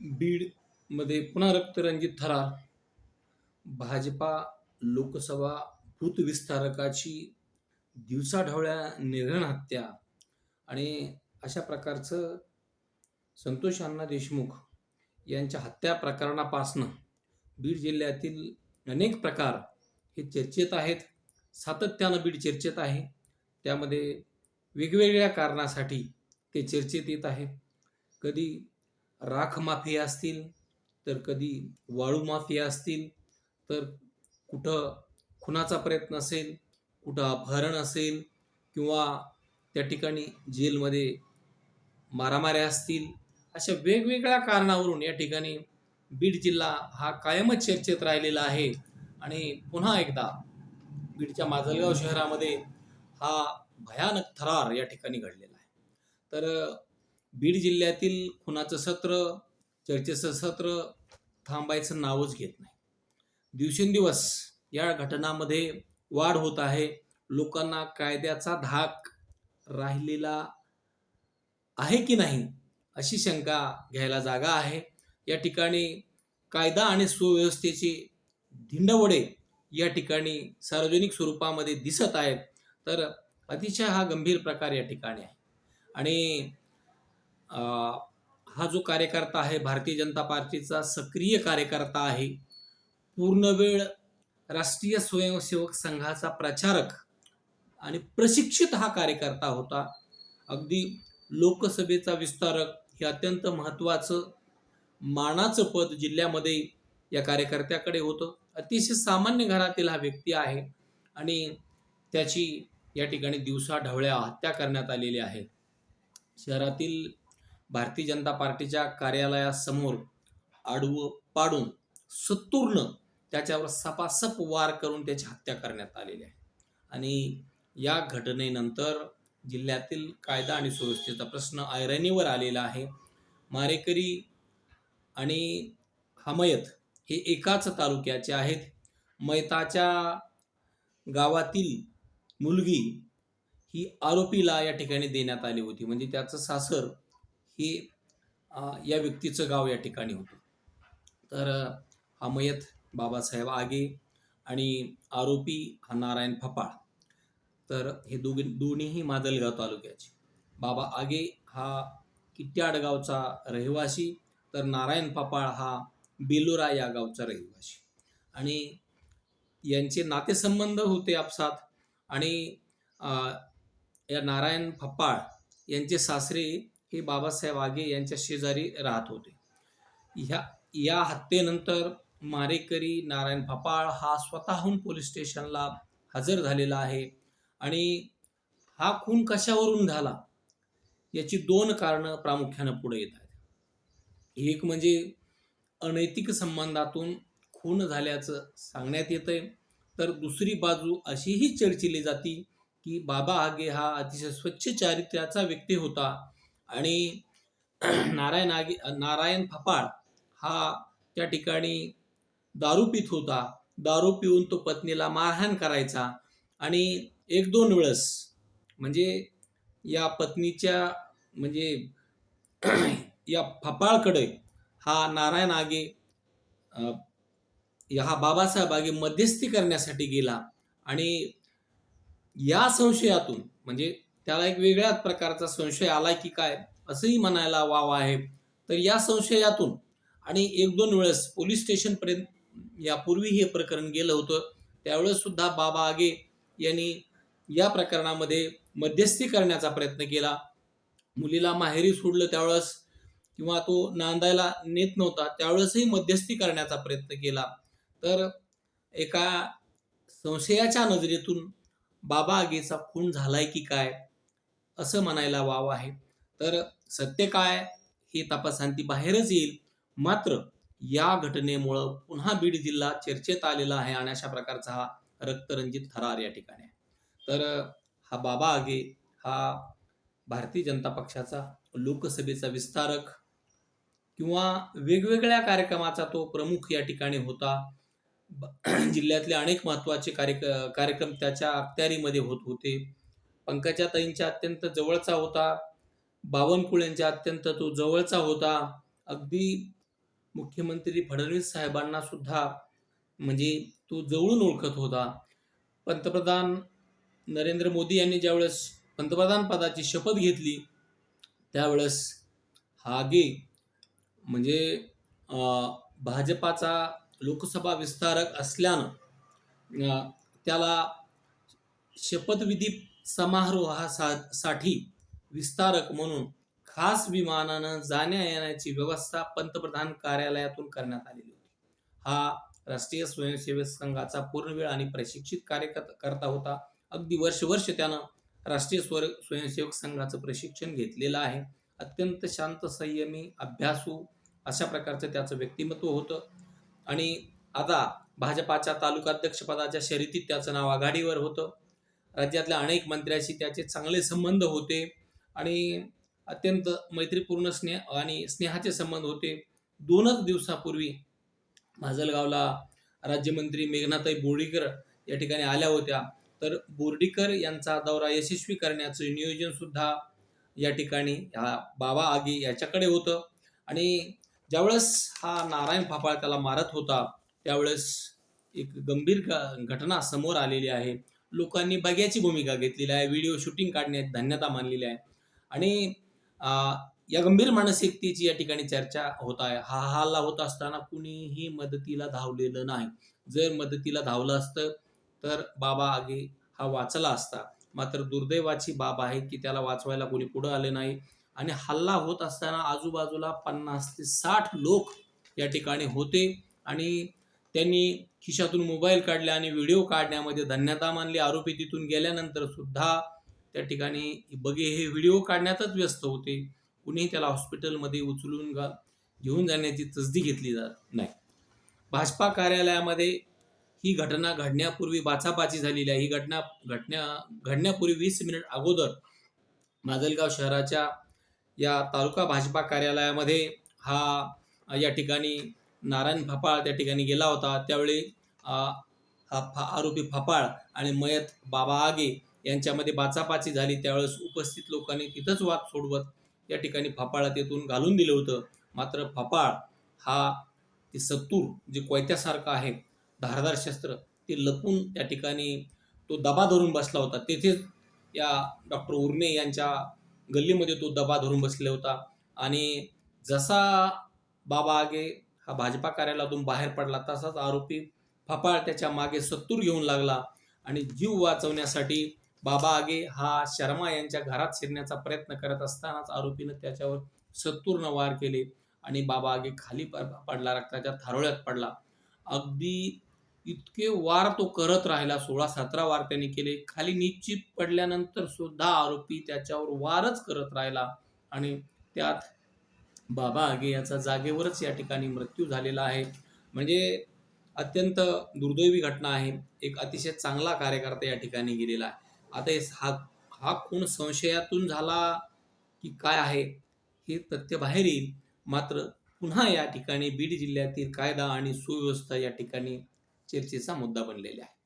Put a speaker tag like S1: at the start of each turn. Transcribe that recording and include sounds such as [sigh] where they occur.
S1: बीडमध्ये पुन्हा रक्तरंजित थरार भाजपा लोकसभा भूतविस्तारकाची दिवसाढवळ्या निर्घण हत्या आणि अशा प्रकारचं संतोष अण्णा देशमुख यांच्या हत्या प्रकरणापासनं बीड जिल्ह्यातील अनेक प्रकार हे चर्चेत आहेत सातत्यानं बीड चर्चेत आहे. त्यामध्ये वेगवेगळ्या कारणासाठी ते चर्चेत येत आहे. कधी राख माफिया असतील तर कधी वाळू माफिया असतील तर कुठं खुनाचा प्रयत्न असेल कुठं अपहरण असेल किंवा त्या ठिकाणी जेलमध्ये मारामाऱ्या असतील अशा वेगवेगळ्या कारणावरून या ठिकाणी बीड जिल्हा हा कायमच चर्चेत राहिलेला आहे. आणि पुन्हा एकदा बीडच्या माजलगाव शहरामध्ये हा भयानक थरार या ठिकाणी घडलेला आहे. तर बीड जिल्ह्यातील खुनाचं सत्र चर्चेचं सत्र थांबायचं नावच घेत नाही. दिवसेंदिवस या घटनामध्ये वाढ होत आहे. लोकांना कायद्याचा धाक राहिलेला आहे की नाही अशी शंका घ्यायला जागा आहे. या ठिकाणी कायदा आणि सुव्यवस्थेचे धिंडवडे या ठिकाणी सार्वजनिक स्वरूपामध्ये दिसत आहेत. तर अतिशय हा गंभीर प्रकार या ठिकाणी आहे. आणि हा जो कार्यकर्ता आहे भारतीय जनता पार्टीचा सक्रिय कार्यकर्ता आहे पूर्ण वेळ राष्ट्रीय स्वयंसेवक संघाचा प्रचारक आणि प्रशिक्षित हा कार्यकर्ता होता. अगदी लोकसभेचा विस्तारक हे अत्यंत महत्त्वाचं मानाचं पद जिल्ह्यामध्ये या कार्यकर्त्याकडे होतं. अतिशय सामान्य घरातील हा व्यक्ती आहे आणि त्याची या ठिकाणी दिवसा ढवळ्या हत्या करण्यात आलेली आहे. शहरातील भारतीय जनता पार्टीच्या कार्यालयासमोर आडवं पाडून सत्तूर्ण त्याच्यावर सपासप वार करून त्याची हत्या करण्यात आलेली आहे. आणि या घटनेनंतर जिल्ह्यातील कायदा आणि सुव्यवस्थेचा प्रश्न ऐरणीवर आलेला आहे. मारेकरी आणि हमयत हे एकाच तालुक्याचे आहेत. मैताच्या गावातील मुलगी ही आरोपीला या ठिकाणी देण्यात आली होती. म्हणजे त्याचं सासर हे या व्यक्तीचं गाव या ठिकाणी होतं. तर हा मयत बाबासाहेब आगे आणि आरोपी हा नारायण फपाळ तर हे दोघे दोन्हीही माजलगाव तालुक्याचे. बाबा आगे हा किट्याड गावचा रहिवासी तर नारायण फपाळ हा बेलोरा या गावचा रहिवासी. आणि यांचे नातेसंबंध होते आपसात आणि या नारायण फपाळ यांचे सासरे हे बाबासाहेब आगे यांच्या शेजारी राहत होते. ह्या या हत्येनंतर मारेकरी नारायण फपाळ हा स्वतःहून पोलीस स्टेशनला हजर झालेला आहे आणि हा खून कशावरून झाला याची दोन कारणं प्रामुख्यानं पुढे येत आहेत. एक म्हणजे अनैतिक संबंधातून खून झाल्याचं सांगण्यात येतंय. तर दुसरी बाजू अशीही चर्चिली जाती की बाबा आगे हा अतिशय स्वच्छ चारित्र्याचा व्यक्ती होता आणि [clears throat] नारायण आगे नारायण फपाळ हा त्या ठिकाणी दारू पित होता. दारू पिऊन तो पत्नीला मारहाण करायचा. आणि एक दोन वेळेस म्हणजे या पत्नीच्या म्हणजे [clears throat] या फपाळकडे हा नारायण आगे या हा बाबासाहेब आगे मध्यस्थी करण्यासाठी गेला. आणि या संशयातून म्हणजे त्याला एक वेगळ्याच प्रकारचा संशय आलाय की काय असंही म्हणायला वाव आहे. तर या संशयातून आणि एक दोन वेळेस पोलीस स्टेशनपर्यंत यापूर्वी हे प्रकरण गेलं होतं त्यावेळेस सुद्धा बाबा आगे यांनी या प्रकरणामध्ये मध्यस्थी करण्याचा प्रयत्न केला. मुलीला माहेरी सोडलं त्यावेळेस किंवा तो नांदायला नेत नव्हता त्यावेळेसही मध्यस्थी करण्याचा प्रयत्न केला. तर एका संशयाच्या नजरेतून बाबा आगेचा खून झालाय की काय असं म्हणायला वाव आहे. तर सत्य काय? हे तपासांती बाहेरच येईल. मात्र या घटनेमुळं पुन्हा बीड जिल्हा चर्चेत आलेला आहे आणि अशा प्रकारचा हा रक्तरंजित थरार या ठिकाणी आहे. तर हा बाबा आगे हा भारतीय जनता पक्षाचा लोकसभेचा विस्तारक किंवा वेगवेगळ्या कार्यक्रमाचा तो प्रमुख या ठिकाणी होता. जिल्ह्यातले अनेक महत्त्वाचे कार्यक कार्यक्रम त्याच्या अखत्यारीमध्ये होत होते. पंकजाताईंच्या अत्यंत जवळचा होता. बावनकुळ्यांच्या अत्यंत तो जवळचा होता. अगदी मुख्यमंत्री फडणवीस साहेबांना सुद्धा म्हणजे तो जवळून ओळखत होता. पंतप्रधान नरेंद्र मोदी यांनी ज्यावेळेस पंतप्रधान पदाची शपथ घेतली त्यावेळेस हागे म्हणजे भाजपाचा लोकसभा विस्तारक असल्यानं त्याला शपथविधी समारोहासाठी विस्तारक म्हणून खास विमानानं जाण्या येण्याची व्यवस्था पंतप्रधान कार्यालयातून करण्यात आलेली होती. हा राष्ट्रीय स्वयंसेवक संघाचा पूर्णवेळ आणि प्रशिक्षित कार्यकर्ता होता. अगदी वर्ष वर्ष त्यानं राष्ट्रीय स्वर स्वयंसेवक संघाचं प्रशिक्षण घेतलेलं आहे. अत्यंत शांत संयमी अभ्यासू अशा प्रकारचं त्याचं व्यक्तिमत्व होतं. आणि आता भाजपाच्या तालुकाध्यक्षपदाच्या शर्यतीत त्याचं नाव आघाडीवर होतं. राज्यातल्या अनेक मंत्र्याशी त्याचे चांगले संबंध होते आणि अत्यंत मैत्रीपूर्ण स्नेह आणि स्नेहाचे संबंध होते. दोनच दिवसापूर्वी माजलगावला राज्यमंत्री मेघनाताई बोर्डीकर या ठिकाणी आल्या होत्या. तर बोर्डीकर यांचा दौरा यशस्वी करण्याचं नियोजन सुद्धा या ठिकाणी ह्या बाबा आगे याच्याकडे होतं. आणि ज्यावेळेस हा नारायण फापाळ त्याला मारत होता त्यावेळेस एक गंभीर घ- घटना समोर आलेली आहे. लोकांनी बघ्याची भूमिका घेतलेली आहे. व्हिडिओ शूटिंग काढण्यात धन्यता मानलेली आहे. आणि या गंभीर मानसिकतेची या ठिकाणी चर्चा होत आहे. हा हल्ला होत असताना कुणीही मदतीला धावलेलं नाही. जर मदतीला धावलं असतं तर बाबा आगे हा वाचला असता. मात्र दुर्दैवाची बाब आहे की त्याला वाचवायला कोणी पुढं आले नाही. आणि हल्ला होत असताना आजूबाजूला पन्नास ते साठ लोक या ठिकाणी होते. आणि त्यांनी खिशातून मोबाईल काढले आणि व्हिडिओ काढण्यामध्ये धन्यता मानली. आरोपी तिथून गेल्यानंतर सुद्धा त्या ठिकाणी बगे हे व्हिडिओ काढण्यातच व्यस्त होते. कुणीही त्याला हॉस्पिटलमध्ये उचलून गा घेऊन जाण्याची तसदी घेतली जात नाही. भाजपा कार्यालयामध्ये ही घटना घडण्यापूर्वी बाचाबाची झालेली आहे. ही घटना घटना घडण्यापूर्वी वीस मिनिट अगोदर माजलगाव शहराच्या या तालुका भाजपा कार्यालयामध्ये हा या ठिकाणी नारायण फापाळ त्या ठिकाणी गेला होता. त्यावेळी हा फा आरोपी फापाळ आणि मयत बाबा आगे यांच्यामध्ये बाचापाची झाली. त्यावेळेस उपस्थित लोकांनी तिथंच वाद सोडवत या ठिकाणी फापाळा तेथून घालून दिलं होतं. मात्र फापाळ हा ते सत्तूर जे कोयत्यासारखं आहे धारदार शस्त्र ते लपून त्या ठिकाणी तो दबा धरून बसला होता. तेथेच या डॉक्टर उर्ने यांच्या गल्लीमध्ये तो दबा धरून बसला होता. आणि जसा बाबा आगे हा भाजपा कार्यालयातून बाहेर पडला. तसाच आरोपी फपाळ त्याच्यामागे सत्तूर घेऊन लागला आणि जीव वाचवण्यासाठी बाबा आगे हा शर्मा यांच्या घरात शिरण्याचा प्रयत्न करत असतानाच आरोपीनं त्याच्यावर सत्तूरनं वार केले आणि बाबा आगे खाली प- पडला रक्ताच्या थारोळ्यात पडला. अगदी इतके वार तो करत राहिला सोळा सतरा वार त्यांनी केले. खाली निश्चित पडल्यानंतर सुद्धा आरोपी त्याच्यावर वारच करत राहिला आणि त्यात बाबा आगे याचा जागेवरच या ठिकाणी मृत्यू झालेला आहे. म्हणजे अत्यंत दुर्दैवी घटना आहे. एक अतिशय चांगला कार्यकर्ता या ठिकाणी गेलेला आहे. आता हा हा खून संशयातून झाला की काय आहे हे तथ्य बाहेर येईल. मात्र पुन्हा या ठिकाणी बीड जिल्ह्यातील कायदा आणि सुव्यवस्था या ठिकाणी चर्चेचा मुद्दा बनलेला आहे.